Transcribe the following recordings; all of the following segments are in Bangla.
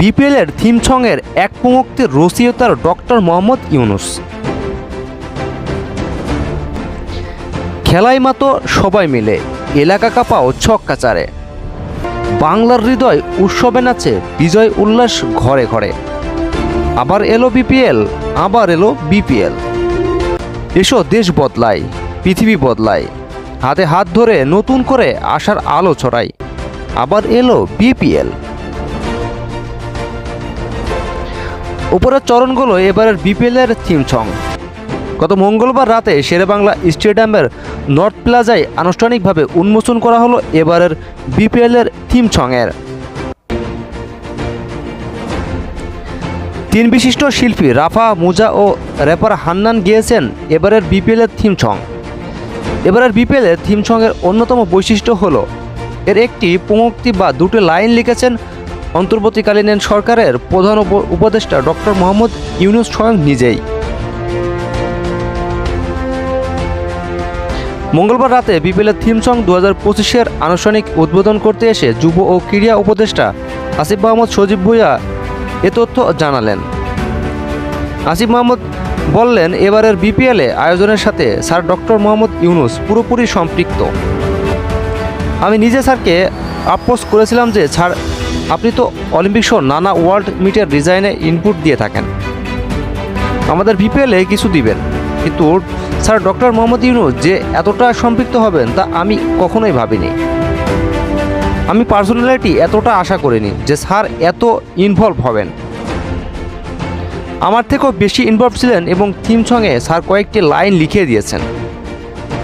বিপিএলের থিম সঙের এক প্রমুক্তির রসিয়তার ডক্টর মোহাম্মদ ইউনুস। খেলায় মাতো সবাই মিলে, এলাকা কাঁপাও ছক্কাচারে বাংলার হৃদয় উৎসবে নাচে, বিজয় উল্লাস ঘরে ঘরে। আবার এলো বিপিএল, আবার এলো বিপিএল। এসো দেশ বদলায়, পৃথিবী বদলায়। হাতে হাত ধরে নতুন করে আশার আলো ছড়াই আবার এলো বিপিএল। উপরের চরণগুলো এবারের বিপিএলের থিম সং গত মঙ্গলবার রাতে শেরেবাংলা স্টেডিয়ামের নর্থ প্লাজায় আনুষ্ঠানিকভাবে উন্মোচন করা হলো এবারের বিপিএলের থিম সঙের তিন বিশিষ্ট শিল্পী রাফা, মুজা ও র্যাপার হান্নান গিয়েছেন এবারের বিপিএলের থিম সং এবারের বিপিএলের থিম সঙের অন্যতম বৈশিষ্ট্য হলো, এর একটি পঙ্ক্তি বা দুটো লাইন লিখেছেন অন্তর্বর্তীকালীন সরকারের প্রধান উপ- উপদেষ্টা ডক্টর মোহাম্মদ ইউনুস স্বয়ং নিজেই। মঙ্গলবার রাতে বিপিএলের থিম সং দু হাজার পঁচিশের আনুষ্ঠানিক উদ্বোধন করতে এসে যুব ও ক্রীড়া উপদেষ্টা আসিফ মোহাম্মদ সজীব ভুইয়া এ তথ্য জানালেন। আসিফ মোহাম্মদ বললেন, এবারের বিপিএলে আয়োজনের সাথে স্যার ডক্টর মোহাম্মদ ইউনুস পুরোপুরি সম্পৃক্ত। আমি নিজে স্যারকে আপ্রোচ করেছিলাম যে স্যার আপনি তো অলিম্পিক শো নানা ওয়ার্ল্ড মিটের ডিজাইনে ইনপুট দিয়ে থাকেন। আমাদের বিপিএলে কিছু দিবেন। কিন্তু স্যার, ডক্টর মোহাম্মদ ইউনুস যে এতটা সম্পৃক্ত হবেন তা আমি কখনোই ভাবিনি। আমি পার্সোনালিটি এতটা আশা করিনি যে স্যার এত ইনভলভ হবেন। আমার থেকেও বেশি ইনভলভ ছিলেন এবং থিম সঙ্গে স্যার কয়েকটি লাইন লিখিয়ে দিয়েছেন।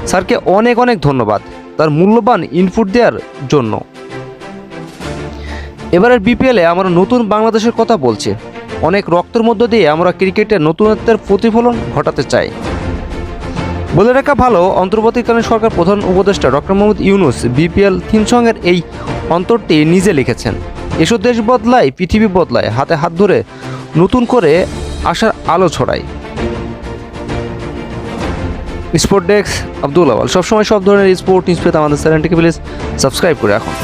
স্যারকে অনেক অনেক ধন্যবাদ তার মূল্যবান ইনপুট দেওয়ার জন্য। এবারের বিপিএলে আমরা নতুন বাংলাদেশের কথা বলছি। অনেক রক্তের মধ্য দিয়ে আমরা ক্রিকেটের নতুনত্বের প্রতিফলন ঘটাতে চাই। বলে রাখা ভালো, অন্তর্বর্তীকালীন সরকার প্রধান উপদেষ্টা doctor Mohammad Yunus BPL theme সঙ্গের এই অন্তরটি নিজে লিখেছেন। এসব দেশ বদলায়, পৃথিবী বদলায়, হাতে হাত ধরে নতুন করে আসার আলো ছড়ায়। স্পোর্ট ডেস্ক আব্দুল আওয়াল সবসময় সব ধরনের স্পোর্ট নিউজ পেতে আমাদের চ্যানেলটিকে প্লিজ সাবস্ক্রাইব করে রাখুন।